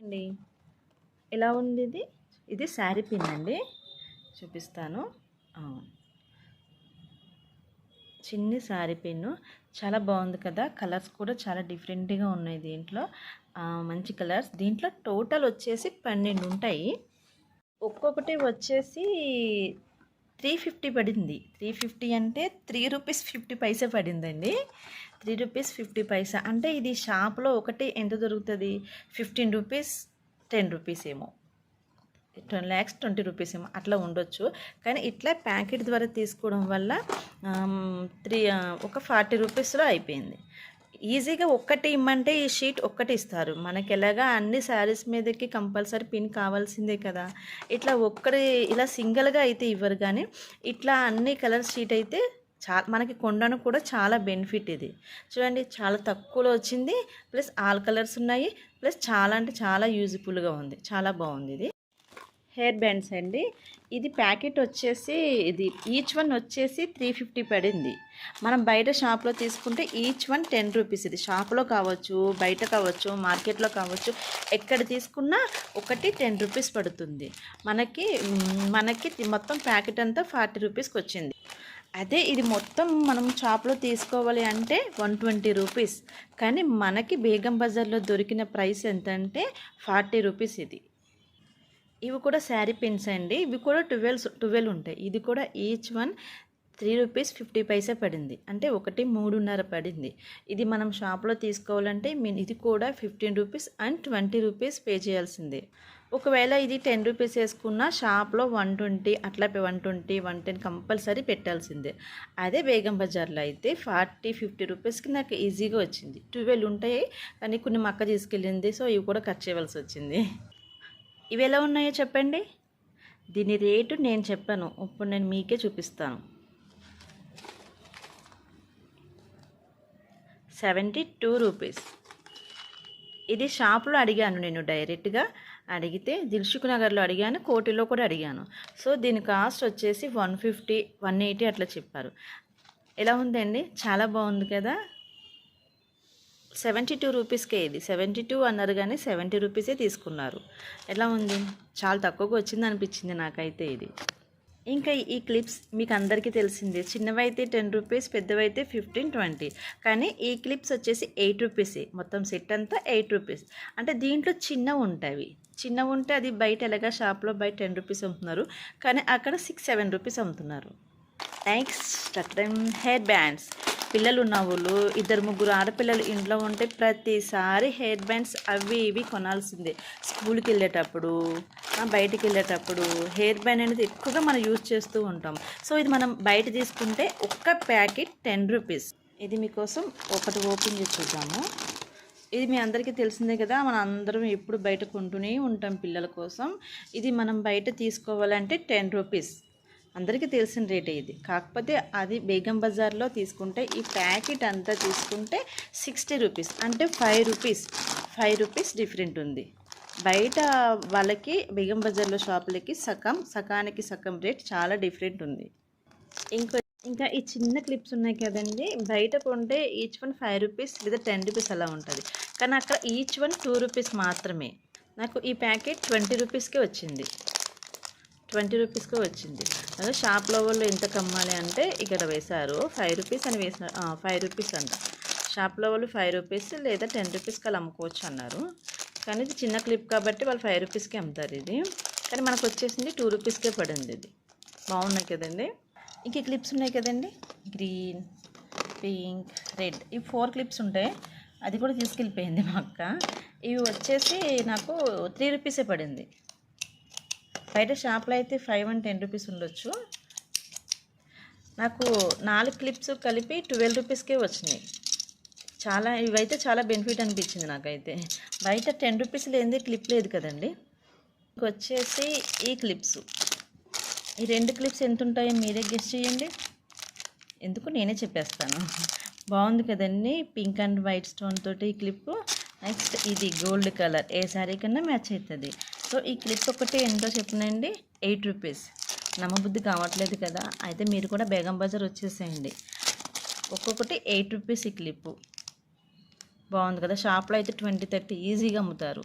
అండి ఎలా ఉంది ఇది? ఇది శారీ పిన్ అండి చూపిస్తాను చిన్ని శారీ పిన్ను. చాలా బాగుంది కదా. కలర్స్ కూడా చాలా డిఫరెంట్గా ఉన్నాయి దీంట్లో. మంచి కలర్స్. దీంట్లో టోటల్ వచ్చేసి పన్నెండు ఉంటాయి. ఒక్కొక్కటి వచ్చేసి త్రీ ఫిఫ్టీ పడింది. త్రీ ఫిఫ్టీ అంటే త్రీ రూపీస్ ఫిఫ్టీ పైసే పడిందండి. Three rupees fifty paisa. అంటే ఇది షాప్లో ఒకటి ఎంత దొరుకుతుంది? ఫిఫ్టీన్ రూపీస్ టెన్ రూపీస్ ఏమో. టెన్ ల్యాక్స్ ట్వంటీ రూపీస్ ఏమో. అట్లా ఉండొచ్చు. కానీ ఇట్లా ప్యాకెట్ ద్వారా తీసుకోవడం వల్ల త్రీ ఒక ఫార్టీ రూపీస్లో అయిపోయింది. ఈజీగా ఒక్కటి ఇమ్మంటే ఈ షీట్ ఒక్కటి ఇస్తారు. మనకి ఎలాగా అన్ని శారీస్ మీదకి కంపల్సరీ పిన్ కావాల్సిందే కదా. ఇట్లా ఒక్కటి ఇలా సింగిల్గా అయితే ఇవ్వరు కానీ ఇట్లా అన్ని కలర్ షీట్ అయితే చా మనకి కొండను కూడా చాలా బెనిఫిట్ ఇది. చూడండి చాలా తక్కువలో వచ్చింది ప్లస్ ఆల్ కలర్స్ ఉన్నాయి ప్లస్ చాలా అంటే చాలా యూజ్ఫుల్గా ఉంది చాలా బాగుంది ఇది. హెయిర్ బ్యాండ్స్ అండి. ఇది ప్యాకెట్ వచ్చేసి ఇది ఈచ్ వన్ వచ్చేసి త్రీ ఫిఫ్టీ పడింది. మనం బయట షాప్లో తీసుకుంటే ఈచ్ వన్ టెన్ రూపీస్ ఇది. షాప్లో కావచ్చు బయట కావచ్చు మార్కెట్లో కావచ్చు ఎక్కడ తీసుకున్నా ఒకటి టెన్ రూపీస్ పడుతుంది. మనకి మనకి మొత్తం ప్యాకెట్ అంతా ఫార్టీ రూపీస్కి వచ్చింది. అదే ఇది మొత్తం మనం షాప్లో తీసుకోవాలి అంటే వన్ ట్వంటీ రూపీస్. కానీ మనకి బేగం బజార్లో దొరికిన ప్రైస్ ఎంత అంటే ఫార్టీ రూపీస్ ఇది. ఇవి కూడా శారీ పిన్స్ అండి. ఇవి కూడా ట్వెల్వ్ ట్వెల్వ్ ఉంటాయి. ఇది కూడా each one three rupees fifty paisa పడింది. అంటే ఒకటి మూడున్నర పడింది. ఇది మనం షాప్లో తీసుకోవాలంటే మీ ఇది కూడా fifteen rupees and twenty rupees pay చేయాల్సిందే. ఒకవేళ ఇది టెన్ రూపీస్ వేసుకున్నా షాప్లో వన్ ట్వంటీ అట్లా one twenty one ten compulsory పెట్టాల్సిందే. అదే బేగం బజార్లో అయితే ఫార్టీ ఫిఫ్టీ రూపీస్కి నాకు ఈజీగా వచ్చింది. ట్వెల్వ్ ఉంటాయి కానీ కొన్ని మక్క తీసుకెళ్ళింది సో ఇవి కూడా ఖర్చు చేయవలసి వచ్చింది. ఇవి ఎలా ఉన్నాయో చెప్పండి? దీని రేటు నేను చెప్పాను. ఇప్పుడు నేను మీకే చూపిస్తాను. Seventy two rupees. ఇది షాప్లో అడిగాను నేను డైరెక్ట్గా. అడిగితే దిల్షుక్ నగర్లో అడిగాను కోటిలో కూడా అడిగాను. సో దీని కాస్ట్ వచ్చేసి వన్ ఫిఫ్టీ వన్ ఎయిటీ అట్లా చెప్పారు. ఎలా ఉందండి? చాలా బాగుంది కదా? సెవెంటీ టూ రూపీస్కే ఇది. సెవెంటీ టూ అన్నారు కానీ సెవెంటీ రూపీసే తీసుకున్నారు. ఎలా ఉంది? చాలా తక్కువగా వచ్చింది అనిపించింది నాకైతే ఇది. ఇంకా ఈ క్లిప్స్ మీకు అందరికీ తెలిసిందే. చిన్నవైతే టెన్ రూపీస్ పెద్దవైతే ఫిఫ్టీన్ ట్వంటీ. కానీ ఈ క్లిప్స్ వచ్చేసి ఎయిట్ రూపీసే. మొత్తం సెట్ అంతా ఎయిట్ రూపీస్. అంటే దీంట్లో చిన్నవి ఉంటాయి. చిన్నవి ఉంటే అది బయట ఎలాగా షాప్లో బయట టెన్ రూపీస్ అమ్ముతున్నారు. కానీ అక్కడ సిక్స్ సెవెన్ రూపీస్ అమ్ముతున్నారు. నెక్స్ట్ హెయిర్ బ్యాండ్స్ పిల్లలు ఉన్న వాళ్ళు ఇద్దరు ముగ్గురు ఆడపిల్లలు ఇంట్లో ఉంటే ప్రతిసారి హెయిర్ బ్యాండ్స్ అవి ఇవి కొనాల్సిందే. స్కూల్కి వెళ్ళేటప్పుడు బయటికి వెళ్ళేటప్పుడు హెయిర్ బ్యాండ్ అనేది ఎక్కువగా మనం యూజ్ చేస్తూ ఉంటాం. సో ఇది మనం బయట తీసుకుంటే ఒక్క ప్యాకెట్ టెన్ రూపీస్ ఇది మీకోసం ఒకటి ఓపెన్ చేసి చూద్దాము. ఇది మీ అందరికీ తెలిసిందే కదా మనం అందరం ఎప్పుడు బయట కొంటూనే ఉంటాం పిల్లల కోసం. ఇది మనం బయట తీసుకోవాలంటే టెన్ రూపీస్. అందరికీ తెలిసిన రేటే ఇది. కాకపోతే అది బేగం బజార్లో తీసుకుంటే ఈ ప్యాకెట్ అంతా తీసుకుంటే సిక్స్టీ రూపీస్. అంటే five rupees. Five rupees different ఉంది. బయట వాళ్ళకి బేగం బజార్లో షాపులకి సగం సగానికి సగం రేట్ చాలా డిఫరెంట్ ఉంది. ఇంకో ఇంకా ఈ చిన్న క్లిప్స్ ఉన్నాయి కదండి. బయట కొంటే ఈచ్ వన్ ఫైవ్ రూపీస్ లేదా టెన్ రూపీస్ అలా ఉంటుంది. కానీ అక్కడ ఈచ్ వన్ టూ రూపీస్ మాత్రమే. నాకు ఈ ప్యాకెట్ ట్వంటీ రూపీస్కే వచ్చింది. ట్వంటీ రూపీస్కే వచ్చింది. అదే షాప్లో వాళ్ళు ఎంత కమ్మాలి అంటే ఇక్కడ వేశారు. ఫైవ్ రూపీస్ అని వేసిన ఫైవ్ రూపీస్ అంట. షాప్లో వాళ్ళు ఫైవ్ రూపీస్ లేదా టెన్ రూపీస్కి అలా అమ్ముకోవచ్చు అన్నారు. కానీ ఇది చిన్న క్లిప్ కాబట్టి వాళ్ళు ఫైవ్ రూపీస్కే అమ్ముతారు ఇది. కానీ మనకు వచ్చేసింది టూ రూపీస్కే పడింది ఇది. బాగున్నాయి కదండి? ఇంక క్లిప్స్ ఉన్నాయి కదండి? Green pink red. ఈ ఫోర్ క్లిప్స్ ఉంటాయి అది కూడా తీసుకెళ్ళిపోయింది మా అక్క. ఇవి వచ్చేసి నాకు త్రీ రూపీసే పడింది. బయట షాప్లో అయితే ఫైవ్ అండ్ టెన్ రూపీస్ ఉండొచ్చు. నాకు నాలుగు క్లిప్స్ కలిపి ట్వెల్వ్ రూపీస్కే వచ్చినాయి. చాలా ఇవైతే చాలా బెనిఫిట్ అనిపించింది నాకైతే. బయట టెన్ రూపీస్ లేనిదే క్లిప్ లేదు కదండి. వచ్చేసి ఈ క్లిప్స్ ఈ రెండు క్లిప్స్ ఎంత ఉంటాయో మీరే గెస్ట్ చేయండి. ఎందుకు నేనే చెప్పేస్తాను? బాగుంది కదండి. పింక్ అండ్ వైట్ స్టోన్ తోటి ఈ క్లిప్ నెక్స్ట్ ఇది గోల్డ్ కలర్. ఏ శారీ కన్నా మ్యాచ్ అవుతుంది సో ఈ క్లిప్ ఒకటి ఎంతో చెప్పనండి. Eight rupees. నమ్మబుద్ధి కావట్లేదు కదా. అయితే మీరు కూడా బేగం బజార్ వచ్చేసేయండి. ఒక్కొక్కటి ఎయిట్ రూపీస్ ఈ క్లిప్పు. బాగుంది కదా. షాప్లో అయితే ట్వంటీ థర్టీ ఈజీగా అమ్ముతారు.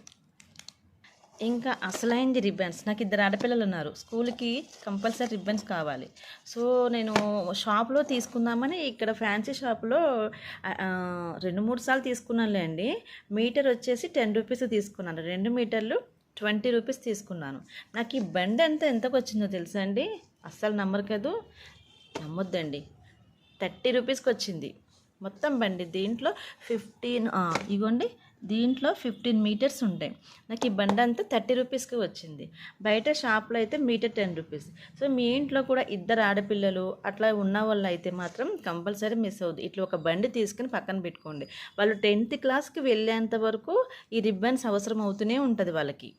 ఇంకా అసలైంది రిబ్బన్స్ నాకు ఇద్దరు ఆడపిల్లలు ఉన్నారు. స్కూల్కి కంపల్సరీ రిబ్బన్స్ కావాలి. సో నేను షాప్లో తీసుకుందామని ఇక్కడ ఫ్యాన్సీ షాప్లో రెండు మూడు సార్లు తీసుకున్నానులే అండి. మీటర్ వచ్చేసి టెన్ రూపీస్ తీసుకున్నాను. రెండు మీటర్లు ట్వంటీ రూపీస్ తీసుకున్నాను. నాకు ఈ బండి ఎంత ఎంతకు వచ్చిందో తెలుసా అండి? అస్సలు నమ్మరు కదూ? నమ్మొద్దండి. థర్టీ రూపీస్కి వచ్చింది. మొత్తం బండి. దీంట్లో ఫిఫ్టీన్ ఇగోండి. దీంట్లో ఫిఫ్టీన్ మీటర్స్ ఉంటాయి నాకు ఈ బండి అంతా థర్టీ రూపీస్కి వచ్చింది. బయట షాప్లో అయితే మీటర్ టెన్ రూపీస్ సో మీ ఇంట్లో కూడా ఇద్దరు ఆడపిల్లలు అట్లా ఉన్న వాళ్ళు అయితే మాత్రం కంపల్సరీ మిస్ అవుద్ది ఇట్లా ఒక బండి తీసుకుని పక్కన పెట్టుకోండి. వాళ్ళు టెన్త్ క్లాస్కి వెళ్ళేంత వరకు ఈ రిబ్బన్స్ అవసరం అవుతూనే ఉంటుంది వాళ్ళకి.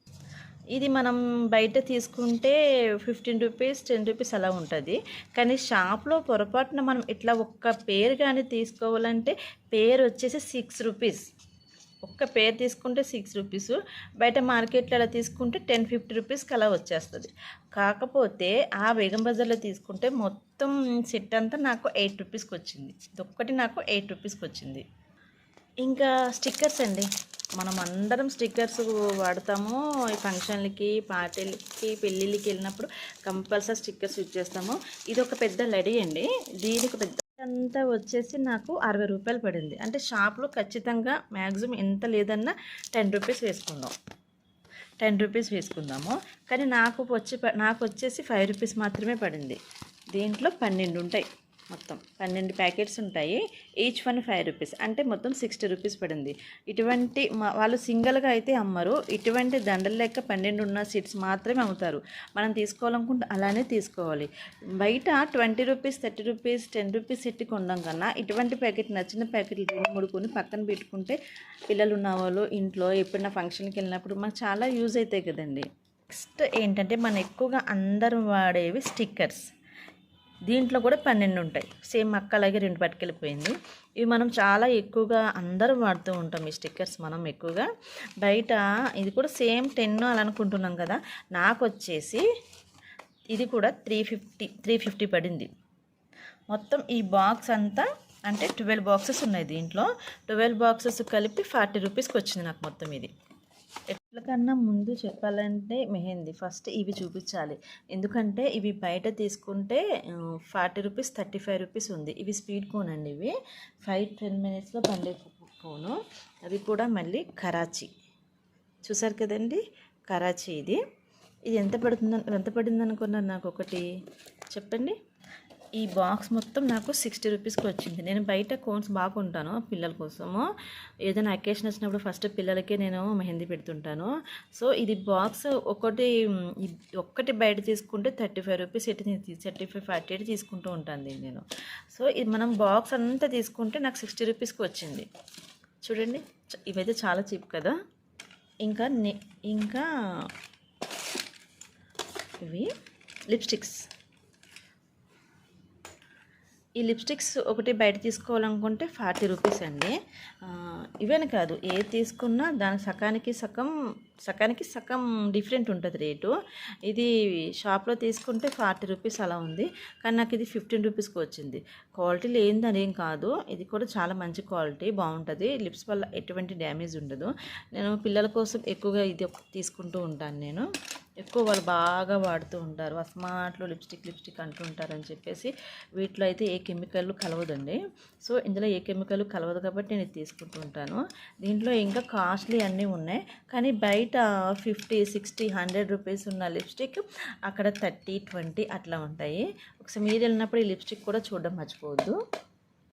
ఇది మనం బయట తీసుకుంటే ఫిఫ్టీన్ రూపీస్ టెన్ రూపీస్ అలా ఉంటుంది. కానీ షాప్లో పొరపాటున మనం ఇట్లా ఒక్క పేరు కానీ తీసుకోవాలంటే పేరు వచ్చేసి సిక్స్ రూపీస్ ఒక్క పేరు తీసుకుంటే సిక్స్ రూపీస్ బయట మార్కెట్లో అలా తీసుకుంటే టెన్ ఫిఫ్టీ రూపీస్కి అలా వచ్చేస్తుంది. కాకపోతే ఆ బేగం బజార్లో తీసుకుంటే మొత్తం సెట్ అంతా నాకు ఎయిట్ రూపీస్కి వచ్చింది. ఒక్కటి నాకు ఎయిట్ రూపీస్కి వచ్చింది. ఇంకా స్టిక్కర్స్ అండి. మనం అందరం స్టిక్కర్స్ వాడతాము. ఈ ఫంక్షన్లకి పార్టీలకి పెళ్ళిళ్ళకి వెళ్ళినప్పుడు కంపల్సరీ స్టిక్కర్స్ యూజ్ చేస్తాము. ఇది ఒక పెద్ద లడీ అండి. దీనికి పెద్ద అంతా వచ్చేసి నాకు అరవై రూపాయలు పడింది. అంటే షాప్లో ఖచ్చితంగా మ్యాక్సిమం ఎంత లేదన్నా టెన్ రూపీస్ వేసుకుందాం. టెన్ రూపీస్ వేసుకుందాము. కానీ నాకు వచ్చి నాకు వచ్చేసి ఫైవ్ రూపీస్ మాత్రమే పడింది. దీంట్లో పన్నెండు ఉంటాయి. మొత్తం పన్నెండు ప్యాకెట్స్ ఉంటాయి. ఈచ్ వన్ ఫైవ్ రూపీస్ అంటే మొత్తం సిక్స్టీ రూపీస్ పడింది. ఇటువంటి వాళ్ళు సింగిల్గా అయితే అమ్మరు. ఇటువంటి దండలు లెక్క పన్నెండు ఉన్న సీట్స్ మాత్రమే అమ్ముతారు. మనం తీసుకోవాలనుకుంటే అలానే తీసుకోవాలి. బయట twenty rupees thirty rupees ten rupees set కొనడం కన్నా ఇటువంటి ప్యాకెట్ నచ్చిన ప్యాకెట్లు రెండు మూడు కొని పక్కన పెట్టుకుంటే పిల్లలు ఉన్న వాళ్ళు ఇంట్లో ఎప్పుడైనా ఫంక్షన్కి వెళ్ళినప్పుడు మనకు చాలా యూజ్ అవుతాయి కదండి. నెక్స్ట్ ఏంటంటే మనం ఎక్కువగా అందరం వాడేవి స్టిక్కర్స్ దీంట్లో కూడా పన్నెండు ఉంటాయి. సేమ్ అక్క అలాగే రెండు పట్టుకెళ్ళిపోయింది. ఇవి మనం చాలా ఎక్కువగా అందరూ వాడుతూ ఉంటాం ఈ స్టిక్కర్స్ మనం ఎక్కువగా. బయట ఇది కూడా సేమ్ టెన్ అలా అనుకుంటున్నాం కదా నాకు వచ్చేసి ఇది కూడా త్రీ ఫిఫ్టీ త్రీ ఫిఫ్టీ పడింది. మొత్తం ఈ బాక్స్ అంతా అంటే ట్వెల్వ్ బాక్సెస్ ఉన్నాయి దీంట్లో. ట్వెల్వ్ బాక్సెస్ కలిపి ఫార్టీ రూపీస్కి వచ్చింది నాకు మొత్తం ఇది. ఎట్లకన్నా ముందు చెప్పాలంటే మెహందీ ఫస్ట్ ఇవి చూపించాలి. ఎందుకంటే ఇవి బయట తీసుకుంటే forty rupees thirty five rupees ఉంది. ఇవి స్పీడ్ కోన్ అండి ఇవి. ఫైవ్ టెన్ మినిట్స్లో పండే కోను. అవి కూడా మళ్ళీ కరాచీ. చూసారు కదండి? కరాచీ ఇది. ఇది ఎంత పడుతుంది ఎంత పడింది అనుకున్నారు నాకు ఒకటి చెప్పండి. ఈ బాక్స్ మొత్తం నాకు సిక్స్టీ రూపీస్కి వచ్చింది. నేను బయట కోన్స్ బాగుంటాను పిల్లల కోసము. ఏదైనా అకేషన్ వచ్చినప్పుడు ఫస్ట్ పిల్లలకే నేను మెహందీ పెడుతుంటాను. సో ఇది బాక్స్ ఒకటి ఒక్కటి బయట తీసుకుంటే థర్టీ ఫైవ్ రూపీస్ ఎట్టి థర్టీ ఫైవ్ ఫార్టీ ఎయిట్ తీసుకుంటూ ఉంటాను దీన్ని నేను. సో ఇది మనం బాక్స్ అంతా తీసుకుంటే నాకు సిక్స్టీ రూపీస్కి వచ్చింది. చూడండి ఇవైతే చాలా చీప్ కదా. ఇంకా నే ఇంకా ఇవి లిప్స్టిక్స్ ఈ లిప్స్టిక్స్ ఒకటి బయట తీసుకోవాలనుకుంటే ఫార్టీ రూపీస్ అండి. ఆ, ఇవని కాదు ఏది తీసుకున్నా దాని సకానికి సగం సకానికి సగం డిఫరెంట్ ఉంటుంది రేటు. ఇది షాప్లో తీసుకుంటే ఫార్టీ రూపీస్ అలా ఉంది. కానీ నాకు ఇది ఫిఫ్టీన్ రూపీస్కి వచ్చింది. క్వాలిటీ లేనిదని ఏం కాదు. ఇది కూడా చాలా మంచి క్వాలిటీ బాగుంటుంది. లిప్స్ వల్ల ఎటువంటి డ్యామేజ్ ఉండదు. నేను పిల్లల కోసం ఎక్కువగా ఇది తీసుకుంటూ ఉంటాను నేను. ఎక్కువ వాళ్ళు బాగా వాడుతూ ఉంటారు. అస్మార్ట్లో లిప్స్టిక్ లిప్స్టిక్ అంటుంటారని చెప్పేసి వీటిలో అయితే ఏ కెమికల్ కలవదండి. సో ఇందులో ఏ కెమికల్ కలవదు కాబట్టి నేను ఇది తీసుకుంటూ ఉంటాను. దీంట్లో ఇంకా కాస్ట్లీ అన్నీ ఉన్నాయి. కానీ బయట ఫిఫ్టీ సిక్స్టీ హండ్రెడ్ రూపీస్ ఉన్న లిప్స్టిక్ అక్కడ థర్టీ ట్వంటీ అట్లా ఉంటాయి. ఒకసారి మీరు వెళ్ళినప్పుడు ఈ లిప్స్టిక్ కూడా చూడడం మర్చిపోవద్దు.